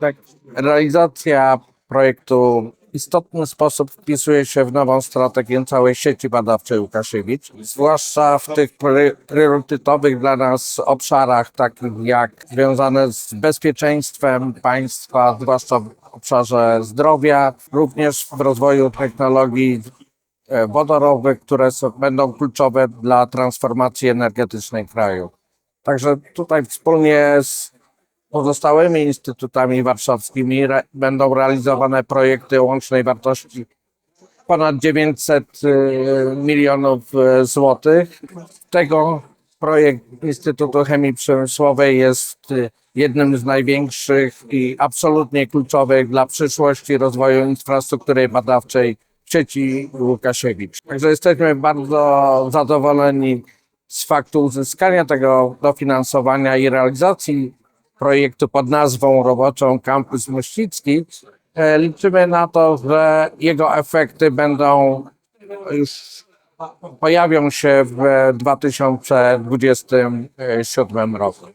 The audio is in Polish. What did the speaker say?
Tak, realizacja projektu w istotny sposób wpisuje się w nową strategię całej sieci badawczej Łukasiewicz, zwłaszcza w tych priorytetowych dla nas obszarach, takich jak związane z bezpieczeństwem państwa, zwłaszcza w obszarze zdrowia, również w rozwoju technologii e, wodorowych, które są, będą kluczowe dla transformacji energetycznej kraju. Także tutaj wspólnie z pozostałymi instytutami warszawskimi re, będą realizowane projekty łącznej wartości ponad 900 y, milionów y, złotych. Tego projekt Instytutu Chemii Przemysłowej jest y, jednym z największych i absolutnie kluczowych dla przyszłości rozwoju infrastruktury badawczej sieci Łukasiewicz. Także jesteśmy bardzo zadowoleni z faktu uzyskania tego dofinansowania i realizacji projektu pod nazwą roboczą Campus Mościcki. E, Liczymy na to, że jego efekty będą już pojawią się w 2027 roku.